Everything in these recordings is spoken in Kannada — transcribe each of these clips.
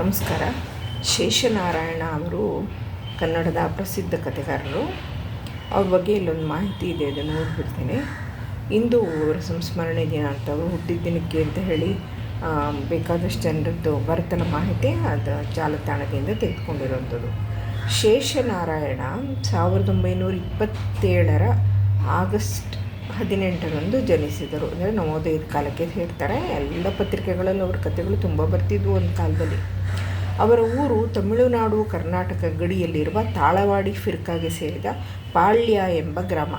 ನಮಸ್ಕಾರ. ಶೇಷನಾರಾಯಣ ಅವರು ಕನ್ನಡದ ಪ್ರಸಿದ್ಧ ಕಥೆಗಾರರು. ಅವ್ರ ಬಗ್ಗೆ ಇಲ್ಲೊಂದು ಮಾಹಿತಿ ಇದೆ, ಅದನ್ನು ನೋಡಿಬಿಡ್ತೀನಿ. ಇಂದು ಅವರ ಸಂಸ್ಮರಣೆ ದಿನ ಅಂತ ಅವರು ಹುಟ್ಟಿದ ದಿನಕ್ಕೆ ಅಂತ ಹೇಳಿ ಬೇಕಾದಷ್ಟು ಜನರದ್ದು ಬರ್ತನ ಮಾಹಿತಿ, ಅದು ಜಾಲತಾಣದಿಂದ ತೆಗೆದುಕೊಂಡಿರುವಂಥದ್ದು. ಶೇಷನಾರಾಯಣ ಸಾವಿರದ ಒಂಬೈನೂರ ಇಪ್ಪತ್ತೇಳರ ಆಗಸ್ಟ್ ಹದಿನೆಂಟರಂದು ಜನಿಸಿದರು. ಅಂದರೆ ನವೋದಯದ ಕಾಲಕ್ಕೆ ಹೇಳ್ತಾರೆ. ಎಲ್ಲ ಪತ್ರಿಕೆಗಳಲ್ಲಿ ಅವ್ರ ಕಥೆಗಳು ತುಂಬ ಬರ್ತಿದ್ವು ಒಂದು ಕಾಲದಲ್ಲಿ. ಅವರ ಊರು ತಮಿಳುನಾಡು, ಕರ್ನಾಟಕ ಗಡಿಯಲ್ಲಿರುವ ತಾಳವಾಡಿ ಫಿರ್ಕಾಗೆ ಸೇರಿದ ಪಾಳ್ಯ ಎಂಬ ಗ್ರಾಮ.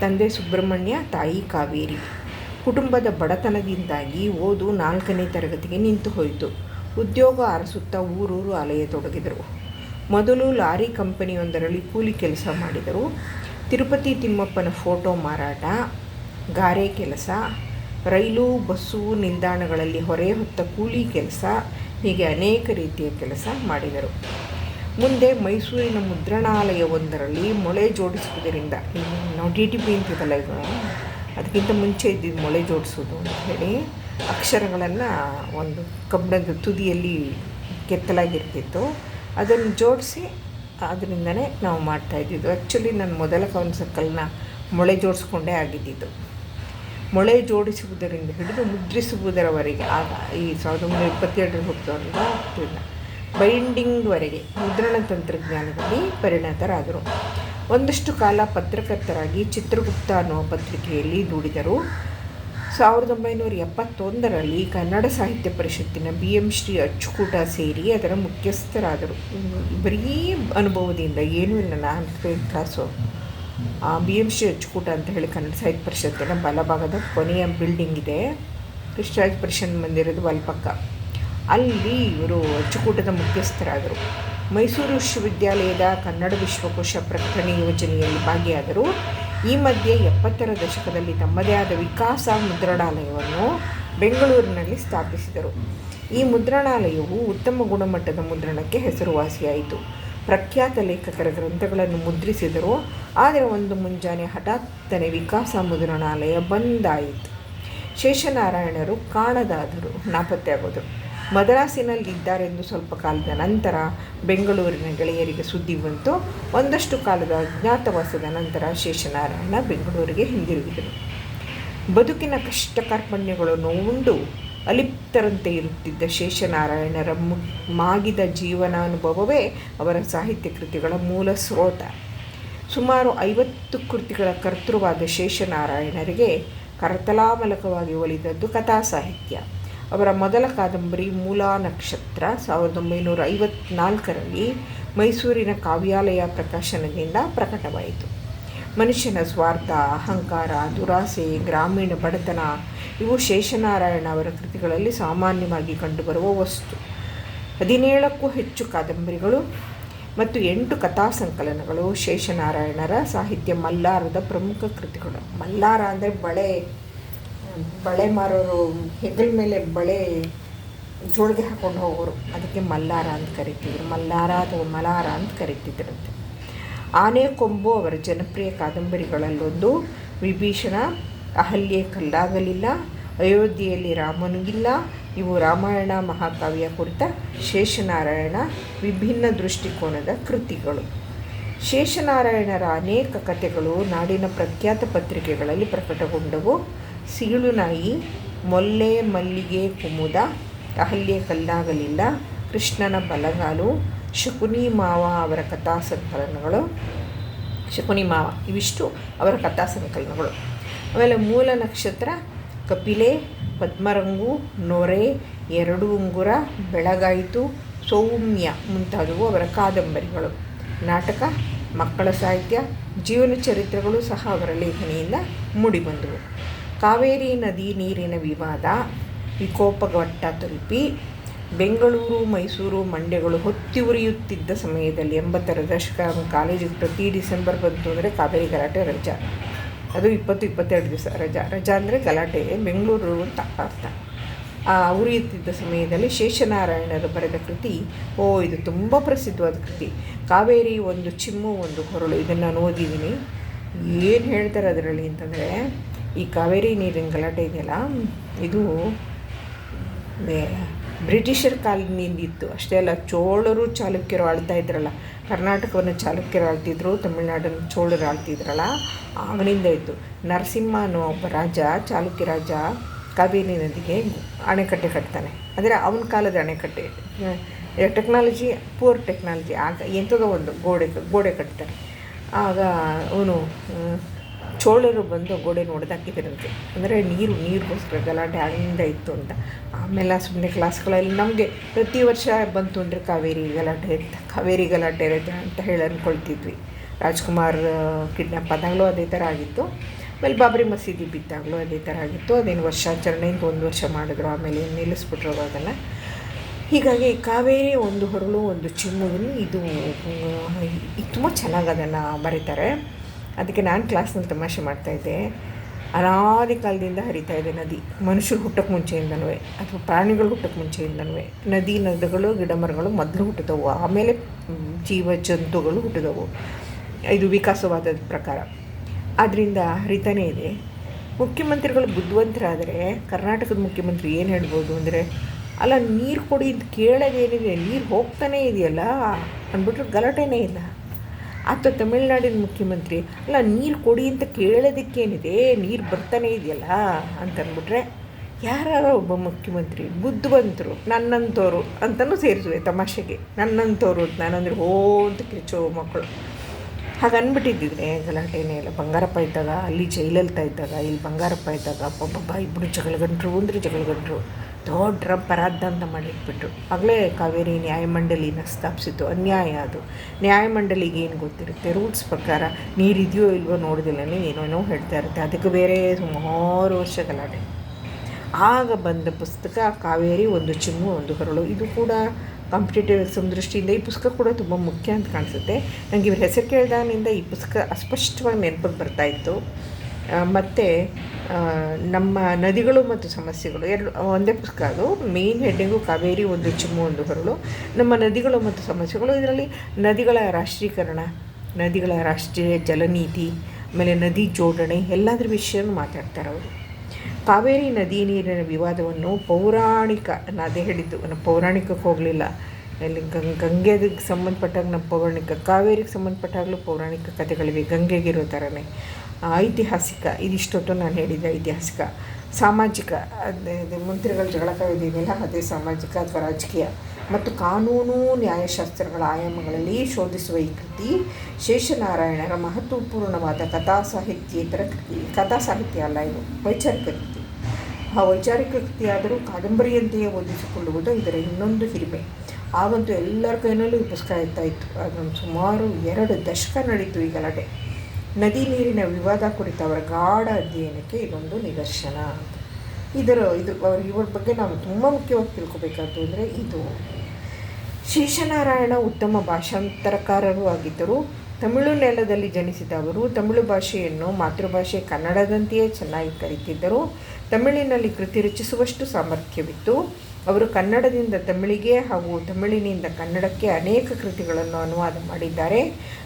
ತಂದೆ ಸುಬ್ರಹ್ಮಣ್ಯ, ತಾಯಿ ಕಾವೇರಿ. ಕುಟುಂಬದ ಬಡತನದಿಂದಾಗಿ ಓದು ನಾಲ್ಕನೇ ತರಗತಿಗೆ ನಿಂತು ಹೋಯಿತು. ಉದ್ಯೋಗ ಅರಸುತ್ತಾ ಊರೂರು ಅಲೆಯತೊಡಗಿದರು ಮೊದಲು ಲಾರಿ ಕಂಪನಿಯೊಂದರಲ್ಲಿ ಕೂಲಿ ಕೆಲಸ ಮಾಡಿದರು. ತಿರುಪತಿ ತಿಮ್ಮಪ್ಪನ ಫೋಟೋ ಮಾರಾಟ, ಗಾರೆ ಕೆಲಸ, ರೈಲು, ಬಸ್ಸು, ನಿಲ್ದಾಣಗಳಲ್ಲಿ ಹೊರೆ ಹೊತ್ತ ಕೂಲಿ ಕೆಲಸ, ಹೀಗೆ ಅನೇಕ ರೀತಿಯ ಕೆಲಸ ಮಾಡಿದರು. ಮುಂದೆ ಮೈಸೂರಿನ ಮುದ್ರಣಾಲಯವೊಂದರಲ್ಲಿ ಮೊಳೆ ಜೋಡಿಸುವುದರಿಂದ ನಾವು ಡಿ ಟಿ ಪಿ ಅಂತಿದ್ದಲ್ಲ ಇದು ಅದಕ್ಕಿಂತ ಮುಂಚೆ ಇದ್ದಿದ್ದು ಮೊಳೆ ಜೋಡಿಸೋದು ಅಂತ ಹೇಳಿ ಅಕ್ಷರಗಳನ್ನು ಒಂದು ಕಬ್ಬಿಣದ ತುದಿಯಲ್ಲಿ ಕೆತ್ತಲಾಗಿರ್ತಿತ್ತು. ಅದನ್ನು ಜೋಡಿಸಿ ಅದರಿಂದನೇ ನಾವು ಮಾಡ್ತಾಯಿದ್ದಿದ್ದು ಆ್ಯಕ್ಚುಲಿ ನನ್ನ ಮೊದಲ ಕವನ್ಸಕ್ಕಲ್ನ ಮೊಳೆ ಜೋಡಿಸ್ಕೊಂಡೇ ಆಗಿದ್ದಿದ್ದು. ಮೊಳೆ ಜೋಡಿಸುವುದರಿಂದ ಹಿಡಿದು ಮುದ್ರಿಸುವುದರವರೆಗೆ, ಆಗ ಈ ಸಾವಿರದ ಒಂಬೈನೂರ ಇಪ್ಪತ್ತೆರಡರಲ್ಲಿ ಹೋಗ್ತವರಿಂದ ಬೈಂಡಿಂಗ್ವರೆಗೆ ಮುದ್ರಣ ತಂತ್ರಜ್ಞಾನದಲ್ಲಿ ಪರಿಣತರಾದರು. ಒಂದಷ್ಟು ಕಾಲ ಪತ್ರಕರ್ತರಾಗಿ ಚಿತ್ರಗುಪ್ತ ಅನ್ನುವ ಪತ್ರಿಕೆಯಲ್ಲಿ ದುಡಿದರು. ಸಾವಿರದ ಒಂಬೈನೂರ ಎಪ್ಪತ್ತೊಂದರಲ್ಲಿ ಕನ್ನಡ ಸಾಹಿತ್ಯ ಪರಿಷತ್ತಿನ ಬಿ ಎಂ ಶ್ರೀ ಅಚ್ಚುಕೂಟ ಸೇರಿ ಅದರ ಮುಖ್ಯಸ್ಥರಾದರು. ಬರೀ ಅನುಭವದಿಂದ ಏನೂ ಇಲ್ಲ ನಾನು ಕ್ಲಾಸು ಬಿ ಎಂ ಶ್ರೀ ಅಚ್ಚುಕೂಟ ಅಂತ ಹೇಳಿ ಕನ್ನಡ ಸಾಹಿತ್ಯ ಪರಿಷತ್ತಿನ ಬಲಭಾಗದ ಕೊನೆಯ ಬಿಲ್ಡಿಂಗ್ ಇದೆ. ಕೃಷ್ಣರಾಜ ಪರಿಷತ್ ಮಂದಿರದ ಬಲಪಕ್ಕ. ಅಲ್ಲಿ ಇವರು ಅಚ್ಚುಕೂಟದ ಮುಖ್ಯಸ್ಥರಾದರು. ಮೈಸೂರು ವಿಶ್ವವಿದ್ಯಾಲಯದ ಕನ್ನಡ ವಿಶ್ವಕೋಶ ಪ್ರಕಟಣೆ ಯೋಜನೆಯಲ್ಲಿ ಭಾಗಿಯಾದರು. ಈ ಮಧ್ಯೆ ಎಪ್ಪತ್ತರ ದಶಕದಲ್ಲಿ ತಮ್ಮದೇ ಆದ ವಿಕಾಸ ಮುದ್ರಣಾಲಯವನ್ನು ಬೆಂಗಳೂರಿನಲ್ಲಿ ಸ್ಥಾಪಿಸಿದರು. ಈ ಮುದ್ರಣಾಲಯವು ಉತ್ತಮ ಗುಣಮಟ್ಟದ ಮುದ್ರಣಕ್ಕೆ ಹೆಸರುವಾಸಿಯಾಯಿತು. ಪ್ರಖ್ಯಾತ ಲೇಖಕರ ಗ್ರಂಥಗಳನ್ನು ಮುದ್ರಿಸಿದರು, ಆದರೆ ಒಂದು ಮುಂಜಾನೆ ಹಠಾತ್ತನೆ ವಿಕಾಸ ಮುದ್ರಣಾಲಯ ಬಂದಾಯಿತು ಶೇಷನಾರಾಯಣರು ಕಾಣದಾದರು ನಾಪತ್ತೆಯಾಗೋದು. ಮದ್ರಾಸಿನಲ್ಲಿ ಇದ್ದಾರೆಂದು ಸ್ವಲ್ಪ ಕಾಲದ ನಂತರ ಬೆಂಗಳೂರಿನ ಗೆಳೆಯರಿಗೆ ಸುದ್ದಿ ಬಂತು. ಒಂದಷ್ಟು ಕಾಲದ ಅಜ್ಞಾತವಾಸದ ನಂತರ ಶೇಷನಾರಾಯಣ ಬೆಂಗಳೂರಿಗೆ ಹಿಂದಿರುಗಿದರು ಬದುಕಿನ ಕಷ್ಟ ಕಾರ್ಪಣ್ಯಗಳನ್ನು ಉಂಡು ಅಲಿಪ್ತರಂತೆ ಇರುತ್ತಿದ್ದ ಶೇಷನಾರಾಯಣರ ಮು, ಮಾಗಿದ ಜೀವನಾನುಭವವೇ ಅವರ ಸಾಹಿತ್ಯ ಕೃತಿಗಳ ಮೂಲ ಸ್ರೋತ. ಸುಮಾರು ಐವತ್ತು ಕೃತಿಗಳ ಕರ್ತೃವಾದ ಶೇಷನಾರಾಯಣರಿಗೆ ಕರತಲಾಮಲಕವಾಗಿ ಒಲಿದದ್ದು ಕಥಾ ಸಾಹಿತ್ಯ ಅವರ ಮೊದಲ ಕಾದಂಬರಿ ಮೂಲಾ ನಕ್ಷತ್ರ ಸಾವಿರದ ಒಂಬೈನೂರ ಐವತ್ನಾಲ್ಕರಲ್ಲಿ ಮೈಸೂರಿನ ಕಾವ್ಯಾಲಯ ಪ್ರಕಾಶನದಿಂದ ಪ್ರಕಟವಾಯಿತು. ಮನುಷ್ಯನ ಸ್ವಾರ್ಥ, ಅಹಂಕಾರ, ದುರಾಸೆ, ಗ್ರಾಮೀಣ ಬಡತನ ಇವು ಶೇಷನಾರಾಯಣ ಅವರ ಕೃತಿಗಳಲ್ಲಿ ಸಾಮಾನ್ಯವಾಗಿ ಕಂಡುಬರುವ ವಸ್ತು. ಹದಿನೇಳಕ್ಕೂ ಹೆಚ್ಚು ಕಾದಂಬರಿಗಳು ಮತ್ತು ಎಂಟು ಕಥಾ ಸಂಕಲನಗಳು ಶೇಷನಾರಾಯಣರ ಸಾಹಿತ್ಯ ಮಲ್ಲಾರದ ಪ್ರಮುಖ ಕೃತಿಗಳು. ಮಲ್ಲಾರ ಅಂದರೆ ಬಳೆ. ಬಳೆ ಮಾರೋರು, ಹೆಗಲ ಮೇಲೆ ಬಳೆ ಜೋಳಿಗೆ ಹಾಕೊಂಡು ಹೋಗೋರು, ಅದಕ್ಕೆ ಮಲ್ಲಾರ ಅಂತ ಕರಿತಿದ್ರು. ಮಲ್ಲಾರ ಅಥವಾ ಮಲಾರ ಅಂತ ಕರಿತಿದ್ರಂತೆ. ಆನೆ, ಕೊಂಬು ಅವರ ಜನಪ್ರಿಯ ಕಾದಂಬರಿಗಳಲ್ಲೊಂದು. ವಿಭೀಷಣ, ಅಹಲ್ಯೆ ಕಲ್ಲಾಗಲಿಲ್ಲ. ಅಯೋಧ್ಯೆಯಲ್ಲಿ ರಾಮನಿಗಿಲ್ಲ. ಇವು ರಾಮಾಯಣ ಮಹಾಕಾವ್ಯ ಕುರಿತ ಶೇಷನಾರಾಯಣ ವಿಭಿನ್ನ ದೃಷ್ಟಿಕೋನದ ಕೃತಿಗಳು. ಶೇಷನಾರಾಯಣರ ಅನೇಕ ಕಥೆಗಳು ನಾಡಿನ ಪ್ರಖ್ಯಾತ ಪತ್ರಿಕೆಗಳಲ್ಲಿ ಪ್ರಕಟಗೊಂಡವು. ಸೀಳು ನಾಯಿ ಮೊಲ್ಲೆ ಮಲ್ಲಿಗೆ ಕುಮುದ ಅಹಲ್ಯ ಕಲ್ಲಾಗಲಿಲ್ಲ ಕೃಷ್ಣನ ಬಲಗಾಲು ಶಕುನಿ ಮಾವ ಅವರ ಕಥಾ ಸಂಕಲನಗಳು. ಶಕುನಿ ಮಾವ, ಇವಿಷ್ಟು ಅವರ ಕಥಾ ಸಂಕಲನಗಳು. ಆಮೇಲೆ ಮೂಲ ನಕ್ಷತ್ರ ಕಪಿಲೆ, ಪದ್ಮರಂಗು, ನೊರೆ, ಎರಡು ಉಂಗುರ, ಬೆಳಗಾಯಿತು, ಸೌಮ್ಯ ಮುಂತಾದವು ಅವರ ಕಾದಂಬರಿಗಳು. ನಾಟಕ, ಮಕ್ಕಳ ಸಾಹಿತ್ಯ, ಜೀವನ ಚರಿತ್ರೆಗಳು ಸಹ ಅವರ ಲೇಖನಿಯಿಂದ ಮೂಡಿಬಂದವು. ಕಾವೇರಿ ನದಿ ನೀರಿನ ವಿವಾದ, ವಿಕೋಪಘಟ್ಟ ತಲುಪಿ ಬೆಂಗಳೂರು, ಮೈಸೂರು ಮಂಡ್ಯಗಳು ಹೊತ್ತಿ ಉರಿಯುತ್ತಿದ್ದ ಸಮಯದಲ್ಲಿ ಎಂಬತ್ತರ ದಶಕ ಕಾಲೇಜಿಗೆ ಪ್ರತಿ ಡಿಸೆಂಬರ್ ಬಂತು ಅಂದರೆ ಕಾವೇರಿ ಗಲಾಟೆ, ರಜಾ. ಅದು ಇಪ್ಪತ್ತು, ಇಪ್ಪತ್ತೆರಡು ದಿವಸ ರಜಾ. ರಜಾ ಅಂದರೆ ಗಲಾಟೆ ಬೆಂಗಳೂರು ಅಂತ ಅರ್ಥ. ಆ, ಉರಿಯುತ್ತಿದ್ದ ಸಮಯದಲ್ಲಿ ಶೇಷನಾರಾಯಣರು ಬರೆದ ಕೃತಿ, ಓ, ಇದು ತುಂಬ ಪ್ರಸಿದ್ಧವಾದ ಕೃತಿ. ಕಾವೇರಿ ಒಂದು ಚಿಮ್ಮು, ಒಂದು ಹೊರಳು. ಇದನ್ನು ನಾನು ಓದಿದ್ದೀನಿ. ಏನು ಹೇಳ್ತಾರೆ ಅದರಲ್ಲಿ ಅಂತಂದರೆ ಈ ಕಾವೇರಿ ನೀರಿನ ಗಲಾಟೆ ಇದೆಯಲ್ಲ? ಇದು ಬ್ರಿಟಿಷರ ಕಾಲದಿಂದ ಇತ್ತು ಅಷ್ಟೇ ಅಲ್ಲ, ಚೋಳರು ಚಾಲುಕ್ಯರು ಆಳ್ತಾ ಇದ್ರಲ್ಲ, ಕರ್ನಾಟಕವನ್ನು ಚಾಲುಕ್ಯರು ಆಳ್ತಿದ್ರು, ತಮಿಳ್ನಾಡನ್ನು ಚೋಳರು ಆಳ್ತಿದ್ರಲ್ಲ ಆಗಲಿಂದ ಇತ್ತು. ನರಸಿಂಹ ಅನ್ನೋ ಒಬ್ಬ ರಾಜ, ಚಾಲುಕ್ಯ ರಾಜ, ಕಾವೇರಿ ನದಿಗೆ ಅಣೆಕಟ್ಟೆ ಕಟ್ತಾನೆ. ಅಂದರೆ ಅವನ ಕಾಲದ ಅಣೆಕಟ್ಟೆ. ಟೆಕ್ನಾಲಜಿ ಪೂರ್ ಟೆಕ್ನಾಲಜಿ ಆಗ ಎಂಥದೋ ಒಂದು ಗೋಡೆ ಗೋಡೆ ಕಟ್ತಾನೆ. ಆಗ ಅವನು ಚೋಳರು ಬಂದು ಗೋಡೆ ನೋಡ್ದಾಕಿದ್ರಂತೆ ಅಂದರೆ ನೀರು ನೀರಿಗೋಸ್ಕರ ಗಲಾಟೆ ಅಲ್ಲಿಂದ ಇತ್ತು ಅಂತ. ಆಮೇಲೆ ಸುಮ್ಮನೆ ಕ್ಲಾಸ್ಗಳಲ್ಲಿ ನಮಗೆ ಪ್ರತಿ ವರ್ಷ ಬಂತು ಅಂದರೆ ಕಾವೇರಿ ಗಲಾಟೆ ಅಂತ ಕಾವೇರಿ ಗಲಾಟೆ ಇರುತ್ತೆ ಅಂತ ಹೇಳಿ ಅಂದ್ಕೊಳ್ತಿದ್ವಿ ರಾಜ್ಕುಮಾರ್ ಕಿಡ್ನಾಪ್ ಆದಾಗಲೂ ಅದೇ ಥರ ಆಗಿತ್ತು. ಆಮೇಲೆ ಬಾಬ್ರಿ ಮಸೀದಿ ಬಿದ್ದಾಗಲೂ ಅದೇ ಥರ ಆಗಿತ್ತು. ಅದೇನು ವರ್ಷಾಚರಣೆಯಿಂದ ಒಂದು ವರ್ಷ ಮಾಡಿದ್ರು, ಆಮೇಲೆ ನಿಲ್ಲಿಸ್ಬಿಟ್ರು ಅದನ್ನು ಹೀಗಾಗಿ ಕಾವೇರಿ ಒಂದು ಹೊರಳು, ಒಂದು ಚಿಮ್ಮುದಲ್ಲಿ ಇದು ತುಂಬ ಚೆನ್ನಾಗಿ ಅದನ್ನು ಬರೀತಾರೆ. ಅದಕ್ಕೆ ನಾನು ಕ್ಲಾಸ್ನಲ್ಲಿ ತಮಾಷೆ ಮಾಡ್ತಾಯಿದ್ದೆ ಅನಾದಿ ಕಾಲದಿಂದ ಹರಿತಾ ಇದೆ ನದಿ. ಮನುಷ್ಯರು ಹುಟ್ಟಕ್ಕೆ ಮುಂಚೆಯಿಂದನೂ ಅಥವಾ ಪ್ರಾಣಿಗಳು ಹುಟ್ಟಕ್ಕೆ ಮುಂಚೆಯಿಂದನೂ ನದಿ ನದಿಗಳು, ಗಿಡ ಮರಗಳು ಮೊದಲು ಹುಟ್ಟಿದವು. ಆಮೇಲೆ ಜೀವ ಜಂತುಗಳು ಹುಟ್ಟಿದವು. ಇದು ವಿಕಾಸವಾದ ಪ್ರಕಾರ. ಆದ್ದರಿಂದ ಹರಿತಾನೇ ಇದೆ. ಮುಖ್ಯಮಂತ್ರಿಗಳು ಬುದ್ಧಿವಂತರಾದರೆ ಕರ್ನಾಟಕದ ಮುಖ್ಯಮಂತ್ರಿ ಏನು ಹೇಳ್ಬೋದು ಅಂದರೆ, ಅಲ್ಲ ನೀರು ಕೊಡಿ ಅಂತ ಕೇಳೋದೇನಿದೆ ನೀರು ಹೋಗ್ತಾನೇ ಇದೆಯಲ್ಲ? ಅಂದ್ಬಿಟ್ರೆ ಗಲಾಟೆನೇ ಇಲ್ಲ. ಆತ ತಮಿಳ್ನಾಡಿನ ಮುಖ್ಯಮಂತ್ರಿ. ಅಲ್ಲ, ನೀರು ಕೊಡಿ ಅಂತ ಕೇಳೋದಕ್ಕೇನಿದೆ? ನೀರು ಬರ್ತಾನೆ ಇದೆಯಲ್ಲ? ಅಂತಂದ್ಬಿಟ್ರೆ ಯಾರು ಒಬ್ಬ ಮುಖ್ಯಮಂತ್ರಿ, ಬುದ್ಧಿವಂತರು ನನ್ನಂಥವ್ರು ಅಂತಲೂ ಸೇರಿಸುವೆ ತಮಾಷೆಗೆ. ನನ್ನಂಥವ್ರು ನಾನಂದ್ರೆ ಹೋ ಅಂತ ಕಿರಿಚೋ ಮಕ್ಕಳು. ಹಾಗೆ ಅಂದ್ಬಿಟ್ಟಿದ್ದಿದ್ರೆ ಗಲಾಟೆನೇ ಇಲ್ಲ. ಬಂಗಾರಪ್ಪ ಇದ್ದಾಗ, ಅಲ್ಲಿ ಜೈಲಲ್ತಾ ಇದ್ದಾಗ, ಇಲ್ಲಿ ಬಂಗಾರಪ್ಪ ಇದ್ದಾಗ ಒಬ್ಬೊಬ್ಬ ಇಬ್ಬರು ಜಗಳಗಂಟ್ರು ಅಂದರೆ ಜಗಳಗಂಟ್ರು. ದೊಡ್ಡ ಅಂತ ಮಾಡಲಿಕ್ಬಿಟ್ರು. ಆಗಲೇ ಕಾವೇರಿ ನ್ಯಾಯಮಂಡಳಿನ ಸ್ಥಾಪಿಸಿತು ಅನ್ಯಾಯ ಅದು. ನ್ಯಾಯಮಂಡಳಿಗೆ ಏನು ಗೊತ್ತಿರುತ್ತೆ? ರೂಲ್ಸ್ ಪ್ರಕಾರ ನೀರಿದೆಯೋ ಇಲ್ವೋ ನೋಡಿದಿಲ್ಲನೇ ಏನೇನೋ ಹೇಳ್ತಾ ಇರುತ್ತೆ. ಅದಕ್ಕೆ ಬೇರೆ ಸುಮಾರು ವರ್ಷಗಳಾಡೆ ಆಗ ಬಂದ ಪುಸ್ತಕ ಕಾವೇರಿ, ಒಂದು ಚಿಮ್ಮು, ಒಂದು ಹೊರಳು ಇದು ಕೂಡ ಕಾಂಪಿಟೇಟಿವ್ ಎಕ್ಸಾಮ್ ದೃಷ್ಟಿಯಿಂದ ಈ ಪುಸ್ತಕ ಕೂಡ ತುಂಬ ಮುಖ್ಯ ಅಂತ ಕಾಣಿಸುತ್ತೆ. ನನಗೆ ಇವ್ರ ಹೆಸರು ಕೇಳಿದಾಗಿನಿಂದ ಈ ಪುಸ್ತಕ ಅಸ್ಪಷ್ಟವಾಗಿ ನೆನಪಿಗೆ ಬರ್ತಾಯಿತ್ತು ಮತ್ತು ನಮ್ಮ ನದಿಗಳು ಮತ್ತು ಸಮಸ್ಯೆಗಳು ಎರಡು, ಒಂದೇ ಪುಸ್ತಕ ಅದು. ಮೇನ್ ಹೆಡ್ಡಿಂಗು ಕಾವೇರಿ, ಒಂದು ಚಿಮ್ಮು, ಒಂದು ಹೊರಳು. ನಮ್ಮ ನದಿಗಳು ಮತ್ತು ಸಮಸ್ಯೆಗಳು. ಇದರಲ್ಲಿ ನದಿಗಳ ರಾಷ್ಟ್ರೀಕರಣ, ನದಿಗಳ ರಾಷ್ಟ್ರೀಯ ಜಲನೀತಿ, ಆಮೇಲೆ ನದಿ ಜೋಡಣೆ, ಎಲ್ಲದರ ವಿಷಯನೂ ಮಾತಾಡ್ತಾರೆ ಅವರು. ಕಾವೇರಿ ನದಿ ನೀರಿನ ವಿವಾದವನ್ನು ಪೌರಾಣಿಕ ನಾನು ಅದೇ ಹೇಳಿದ್ದು ನಮ್ಮ ಪೌರಾಣಿಕಕ್ಕೆ ಹೋಗಲಿಲ್ಲ. ಇಲ್ಲಿ ಗಂಗೆಗೆ ಸಂಬಂಧಪಟ್ಟಾಗ ನಮ್ಮ ಪೌರಾಣಿಕ, ಕಾವೇರಿಗೆ ಸಂಬಂಧಪಟ್ಟಾಗಲೂ ಪೌರಾಣಿಕ ಕಥೆಗಳಿವೆ ಗಂಗೆಗಿರೋ ಥರನೇ. ಐತಿಹಾಸಿಕ ಇದಿಷ್ಟೊಟ್ಟು ನಾನು ಹೇಳಿದ್ದೆ ಐತಿಹಾಸಿಕ, ಸಾಮಾಜಿಕ, ಅದೇ ಮಂತ್ರಿಗಳ ಜಗಳ ಕಾಯ್ದಿದೆಯಲ್ಲ ಅದೇ ಸಾಮಾಜಿಕ ಅಥವಾ ರಾಜಕೀಯ ಮತ್ತು ಕಾನೂನು ನ್ಯಾಯಶಾಸ್ತ್ರಗಳ ಆಯಾಮಗಳಲ್ಲಿ ಶೋಧಿಸುವ ಈ ಕೃತಿ ಶೇಷನಾರಾಯಣರ ಮಹತ್ವಪೂರ್ಣವಾದ ಕಥಾ ಸಾಹಿತ್ಯೇತರ ಕೃತಿ, ಕಥಾ ಸಾಹಿತ್ಯ ಅಲ್ಲ ಇದು, ವೈಚಾರಿಕ ಕೃತಿ. ಆ ವೈಚಾರಿಕ ಕೃತಿಯಾದರೂ ಕಾದಂಬರಿಯಂತೆಯೇ ಓದಿಸಿಕೊಳ್ಳುವುದು ಇದರ ಇನ್ನೊಂದು ಹಿರಿಮೆ. ಆವಂತೂ ಎಲ್ಲರ ಕೈನಲ್ಲೂ ಈ ಪುಸ್ತಕ ಇರ್ತಾ ಇತ್ತು. ಅದೊಂದು ಸುಮಾರು ಎರಡು ದಶಕ ನಡೀತು ಈ ಗಲಾಟೆ. ನದಿ ನೀರಿನ ವಿವಾದ ಕುರಿತ ಅವರ ಗಾಢ ಅಧ್ಯಯನಕ್ಕೆ ಇದೊಂದು ನಿದರ್ಶನ. ಇದರ, ಇದು ಇವರ ಬಗ್ಗೆ ನಾವು ತುಂಬ ಮುಖ್ಯವಾಗಿ ತಿಳ್ಕೊಬೇಕಾದ್ದು ಅಂದರೆ ಇದು. ಶೇಷನಾರಾಯಣ ಉತ್ತಮ ಭಾಷಾಂತರಕಾರರೂ ಆಗಿದ್ದರು. ತಮಿಳು ನೆಲದಲ್ಲಿ ಜನಿಸಿದ ಅವರು ತಮಿಳು ಭಾಷೆಯನ್ನು ಮಾತೃಭಾಷೆ ಕನ್ನಡದಂತೆಯೇ ಚೆನ್ನಾಗಿ ಕಲಿತಿದ್ದರು. ತಮಿಳಿನಲ್ಲಿ ಕೃತಿ ರಚಿಸುವಷ್ಟು ಸಾಮರ್ಥ್ಯವಿತ್ತು. ಅವರು ಕನ್ನಡದಿಂದ ತಮಿಳಿಗೆ ಹಾಗೂ ತಮಿಳಿನಿಂದ ಕನ್ನಡಕ್ಕೆ ಅನೇಕ ಕೃತಿಗಳನ್ನು ಅನುವಾದ ಮಾಡಿದ್ದಾರೆ.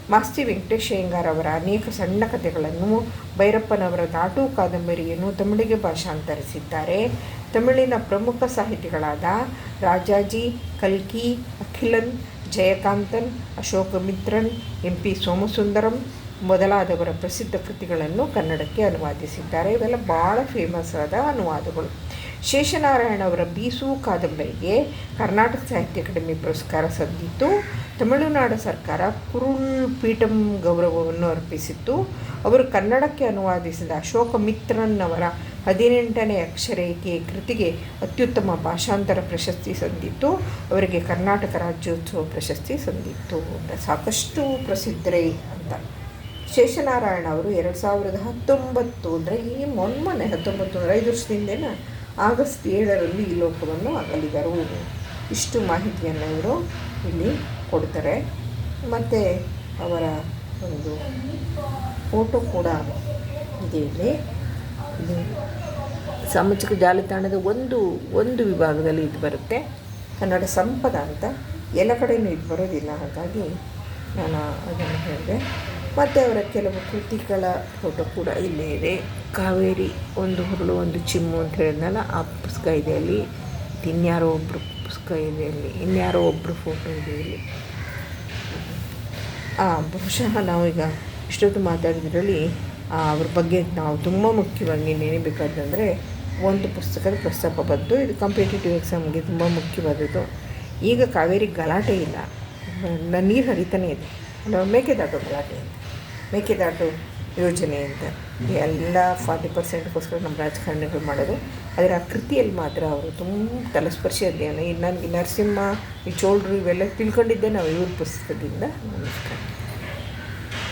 ಮಾಸ್ತಿ ವೆಂಕಟೇಶ್ ಅವರ ಅನೇಕ ಸಣ್ಣ ಕಥೆಗಳನ್ನು ಭೈರಪ್ಪನವರ ನಾಟು ಕಾದಂಬರಿಯನ್ನು ತಮಿಳಿಗೆ ಭಾಷಾಂತರಿಸಿದ್ದಾರೆ. ತಮಿಳಿನ ಪ್ರಮುಖ ಸಾಹಿತಿಗಳಾದ ರಾಜಾಜಿ, ಕಲ್ಕಿ, ಅಖಿಲನ್, ಜಯಕಾಂತನ್, ಅಶೋಕಮಿತ್ರನ್, ಎಂ ಪಿ ಸೋಮಸುಂದರಂ ಮೊದಲಾದವರ ಪ್ರಸಿದ್ಧ ಕೃತಿಗಳನ್ನು ಕನ್ನಡಕ್ಕೆ ಅನುವಾದಿಸಿದ್ದಾರೆ. ಇವೆಲ್ಲ ಭಾಳ ಫೇಮಸ್ ಆದ ಅನುವಾದಗಳು. ಶೇಷನಾರಾಯಣ ಅವರ ಬೀಸು ಕಾದಂಬರಿಗೆ ಕರ್ನಾಟಕ ಸಾಹಿತ್ಯ ಅಕಾಡೆಮಿ ಪುರಸ್ಕಾರ ಸಂದಿತ್ತು ತಮಿಳುನಾಡು ಸರ್ಕಾರ ಕುರುಳ್ ಪೀಠಂ ಗೌರವವನ್ನು ಅರ್ಪಿಸಿತ್ತು. ಅವರು ಕನ್ನಡಕ್ಕೆ ಅನುವಾದಿಸಿದ ಅಶೋಕ ಮಿತ್ರನ್ ಅವರ ಹದಿನೆಂಟನೇ ಅಕ್ಷರೇಖೆ ಕೃತಿಗೆ ಅತ್ಯುತ್ತಮ ಭಾಷಾಂತರ ಪ್ರಶಸ್ತಿ ಸಂದಿತ್ತು ಅವರಿಗೆ ಕರ್ನಾಟಕ ರಾಜ್ಯೋತ್ಸವ ಪ್ರಶಸ್ತಿ ಸಂದಿತ್ತು ಸಾಕಷ್ಟು ಪ್ರಸಿದ್ಧರೇ ಅಂತ. ಶೇಷನಾರಾಯಣ ಅವರು ಎರಡು ಸಾವಿರದ ಹತ್ತೊಂಬತ್ತು ಅಂದರೆ ಈ ಮೊನ್ಮೊನ್ನೆ, ಹತ್ತೊಂಬತ್ತು ಅಂದರೆ ಐದು ವರ್ಷದಿಂದೇನ ಆಗಸ್ಟ್ ಏಳರಲ್ಲಿ ಈ ಲೋಕವನ್ನು ಅಗಲಿದರು. ಇಷ್ಟು ಮಾಹಿತಿಯನ್ನು ಇವರು ಇಲ್ಲಿ ಕೊಡ್ತಾರೆ. ಮತ್ತು ಅವರ ಒಂದು ಫೋಟೋ ಕೂಡ ಇದೆ ಇಲ್ಲಿ. ಸಾಮಾಜಿಕ ಜಾಲತಾಣದ ಒಂದು ಒಂದು ವಿಭಾಗದಲ್ಲಿ ಇದು ಬರುತ್ತೆ. ಕನ್ನಡ ಸಂಪದ ಅಂತ ಎಲ್ಲ ಕಡೆಯೂ ಇದು ಬರೋದಿಲ್ಲ. ಹಾಗಾಗಿ ನಾನು ಅದನ್ನು ಹೇಳಿದೆ. ಮತ್ತು ಅವರ ಕೆಲವು ಕೃತಿಗಳ ಫೋಟೋ ಕೂಡ ಇಲ್ಲೇ ಇದೆ. ಕಾವೇರಿ ಒಂದು ಹುರುಳು, ಒಂದು ಚಿಮ್ಮು ಅಂತ ಹೇಳಿದ್ನಲ್ಲ, ಆ ಪುಸ್ತಕ ಇದೆ ಅಲ್ಲಿ. ಇನ್ಯಾರೋ ಒಬ್ಬರು ಪುಸ್ತಕ ಇದೆ ಅಲ್ಲಿ. ಇನ್ಯಾರೋ ಒಬ್ಬರು ಫೋಟೋ ಇದೆ ಇಲ್ಲಿ. ಬಹುಶಃ ನಾವೀಗ ಇಷ್ಟೊತ್ತು ಮಾತಾಡಿದ್ರಲ್ಲಿ ಅವ್ರ ಬಗ್ಗೆ ನಾವು ತುಂಬ ಮುಖ್ಯವಾಗಿ ನೆನಬೇಕಾದಂದರೆ ಒಂದು ಪುಸ್ತಕದ ಪ್ರಸ್ತಾಪ ಬಂತು. ಇದು ಕಾಂಪಿಟೇಟಿವ್ ಎಕ್ಸಾಮ್ಗೆ ತುಂಬ ಮುಖ್ಯವಾದದ್ದು. ಈಗ ಕಾವೇರಿ ಗಲಾಟೆ ಇಲ್ಲ. ನೀರು ಹರಿತಾನೆ ಇದೆ. ಮೇಕೆದಾಟು ಗಲಾಟೆ ಅಂತ ಮೇಕೆದಾಟು ಯೋಜನೆ ಅಂತ ಎಲ್ಲ ಫಾರ್ಟಿ ಪರ್ಸೆಂಟ್ಗೋಸ್ಕರ ನಮ್ಮ ರಾಜಕಾರಣಿಗಳು ಮಾಡೋದು. ಅದರ ಆ ಕೃತಿಯಲ್ಲಿ ಮಾತ್ರ ಅವರು ತುಂಬ ತಲಸ್ಪರ್ಶಿ ಅಧ್ಯಯನ ನನಗೆ ನರಸಿಂಹ, ಈ ಚೋಳರು ಇವೆಲ್ಲ ತಿಳ್ಕೊಂಡಿದ್ದೆ ನಾವು ಇವ್ರ ಪುಸ್ತಕದಿಂದ. ನಮಸ್ಕಾರ.